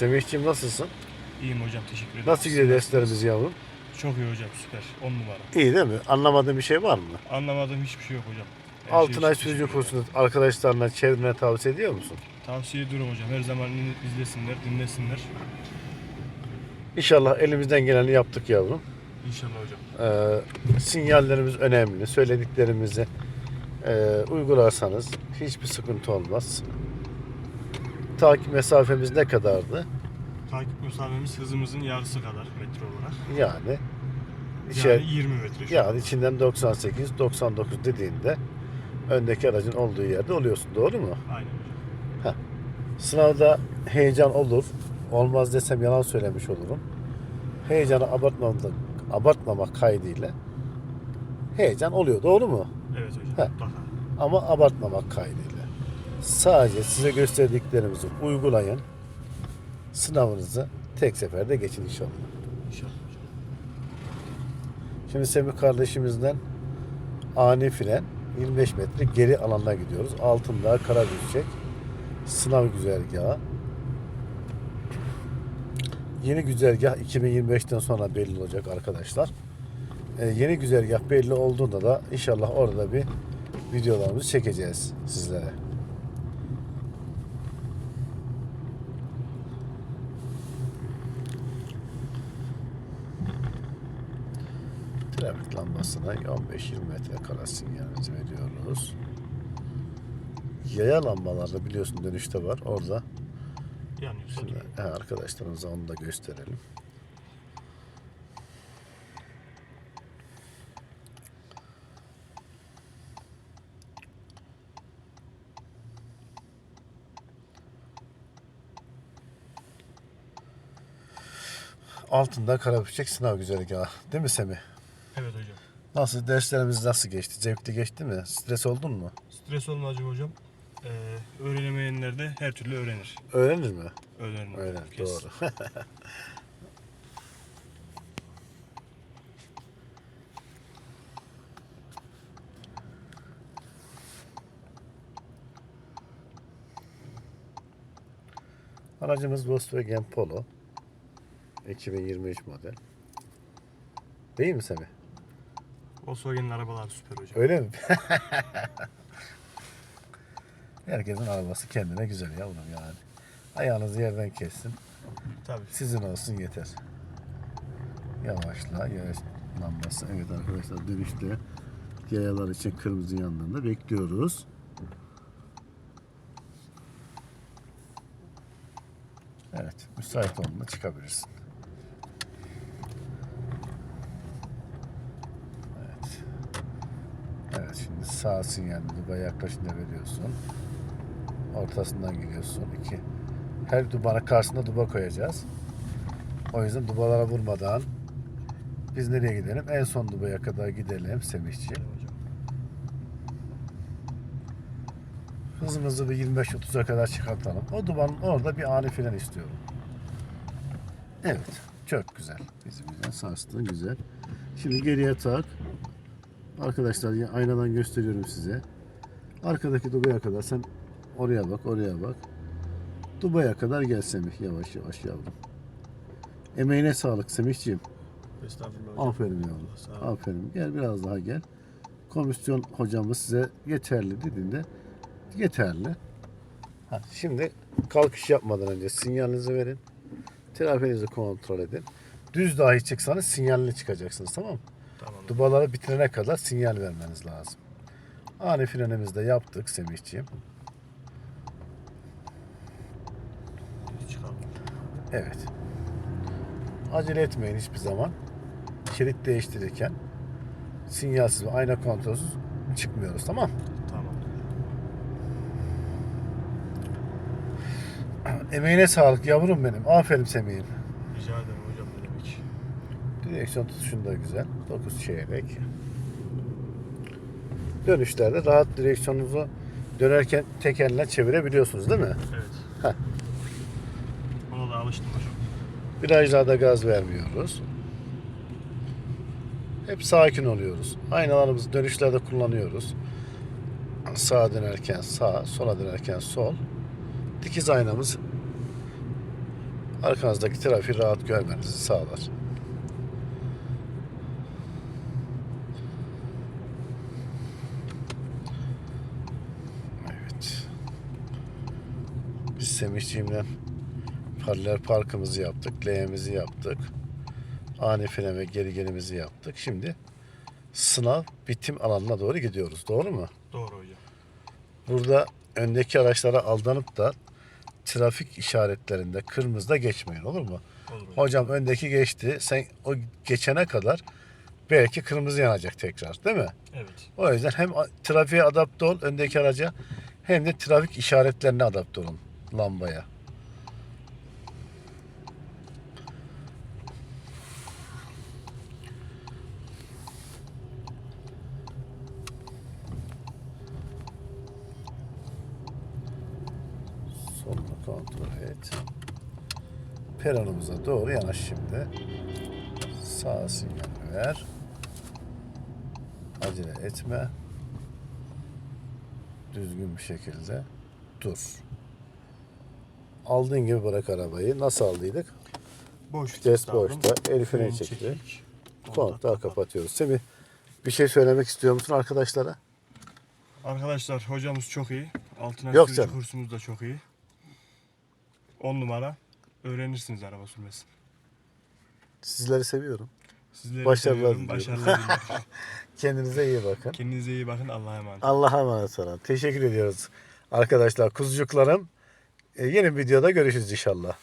Semihciğim nasılsın? İyiyim hocam teşekkür ederim. Nasıl gidiyor derslerimiz yavrum? Çok iyi hocam süper. 10 numara. İyi değil mi? Anlamadığın bir şey var mı? Anlamadığım hiçbir şey yok hocam. Her şey Altınay için sürücü teşekkür ederim. kursunu arkadaşlarına, çevrene tavsiye ediyor musun? Tavsiye ediyorum hocam. Her zaman izlesinler, dinlesinler. İnşallah elimizden geleni yaptık yavrum. İnşallah hocam. Ee, sinyallerimiz önemli. Söylediklerimizi e, uygularsanız hiçbir sıkıntı olmaz. Takip mesafemiz ne kadardı? Takip mesafemiz hızımızın yarısı kadar metre olarak. Yani içer, Yani 20 metre. şu yani içinden 98, 99 dediğinde öndeki aracın olduğu yerde oluyorsun. Doğru mu? Aynen hocam. Sınavda heyecan olur. Olmaz desem yalan söylemiş olurum. Heyecanı abartmamak, abartmamak kaydıyla heyecan oluyor. Doğru mu? Evet hocam. Heh. Ama abartmamak kaydıyla. Sadece size gösterdiklerimizi uygulayın. Sınavınızı tek seferde geçin inşallah. İnşallah. Şimdi Semih kardeşimizden ani fren 25 metre geri alana gidiyoruz. Altında kara düşecek. Sınav güzergahı. Yeni güzergah 2025'ten sonra belli olacak arkadaşlar. Ee, yeni güzergah belli olduğunda da inşallah orada bir videolarımızı çekeceğiz sizlere. Trafik lambasına 15-20 metre kala sinyalimizi veriyoruz. Yaya lambalarda biliyorsun dönüşte var. Orada Yanıyorsa Şimdi he, arkadaşlarımıza onu da gösterelim. Altında Karapüçek sınav güzergahı. Değil mi Semih? Evet hocam. Nasıl derslerimiz nasıl geçti? Zevkli geçti mi? Stres oldun mu? Stres olmacı hocam. Ee, öğrenemeyenler de her türlü öğrenir. Öğrenir mi? Öğrenir. Öğrenir. Kes. Doğru. Aracımız Volkswagen Polo. 2023 model. Değil mi Semih? Volkswagen'in arabalar süper hocam. Öyle mi? Herkesin arabası kendine güzel yavrum yani. Ayağınızı yerden kessin. Tabii. Sizin olsun yeter. Yavaşla, yavaş lambası. Evet arkadaşlar dönüşte yayalar için kırmızı yanlarında bekliyoruz. Evet, müsait olduğunda çıkabilirsin. Evet. Evet, şimdi sağ sinyalini duba yaklaşınca veriyorsun. Ortasından gidiyorsun. iki. Her dubana karşısında duba koyacağız. O yüzden dubalara vurmadan biz nereye gidelim? En son dubaya kadar gidelim Semihçi. Hızımızı bir 25-30'a kadar çıkartalım. O dubanın orada bir ani fren istiyorum. Evet. Çok güzel. Bizim güzel. Sarstın güzel. Şimdi geriye tak. Arkadaşlar ya- aynadan gösteriyorum size. Arkadaki dubaya kadar sen oraya bak, oraya bak. Dubaya kadar gel Semih. Yavaş yavaş yavrum. Emeğine sağlık Semihciğim. Estağfurullah hocam. Aferin yavrum. Aferin. Gel biraz daha gel. Komisyon hocamız size yeterli dediğinde yeterli. Ha, şimdi kalkış yapmadan önce sinyalinizi verin. Trafinizi kontrol edin. Düz dahi çıksanız sinyalini çıkacaksınız tamam mı? Tamam. Dubaları bitirene kadar sinyal vermeniz lazım. Ani frenimizi de yaptık Semihciğim. Evet. Acele etmeyin hiçbir zaman. Şerit değiştirirken sinyalsiz ve ayna kontrolsüz çıkmıyoruz tamam? Tamam. Emeğine sağlık yavrum benim. Aferin Semih'im. Rica ederim hocam ne demek. Direksiyon tutuşun da güzel. 9 çeyrek. Dönüşlerde rahat direksiyonunuzu dönerken tek elle çevirebiliyorsunuz değil mi? Evet. Heh. Ona da alıştım hocam. Virajlarda gaz vermiyoruz. Hep sakin oluyoruz. Aynalarımızı dönüşlerde kullanıyoruz. Sağa dönerken sağ, sola dönerken sol. Dikiz aynamız arkanızdaki trafiği rahat görmenizi sağlar. Evet. Biz Semihciğimle paralel parkımızı yaptık, L'mizi yaptık. Ani freneme geri gelimizi yaptık. Şimdi sınav bitim alanına doğru gidiyoruz. Doğru mu? Doğru hocam. Burada öndeki araçlara aldanıp da trafik işaretlerinde kırmızıda geçmeyin olur mu? Olur hocam. Hocam öndeki geçti. Sen o geçene kadar belki kırmızı yanacak tekrar değil mi? Evet. O yüzden hem trafiğe adapte ol öndeki araca hem de trafik işaretlerine adapte olun lambaya. Sonunu kontrol et. Peronumuza doğru yanaş şimdi. Sağ sinyal ver. Acele etme. Düzgün bir şekilde dur. Aldığın gibi bırak arabayı. Nasıl aldıydık? Boş Vites boşta, el freni Fren çekti. Kontağı kapatıyoruz. Semih bir şey söylemek istiyor musun arkadaşlara? Arkadaşlar hocamız çok iyi. Altına Yok sürücü canım. kursumuz da çok iyi. 10 numara. Öğrenirsiniz araba sürmesini. Sizleri seviyorum. Sizleri Başarılar seviyorum. diliyorum. Başarılar diliyorum. Kendinize iyi bakın. Kendinize iyi bakın. Allah'a emanet. Allah'a emanet olun. Teşekkür ediyoruz arkadaşlar. Kuzucuklarım. E, yeni bir videoda görüşürüz inşallah.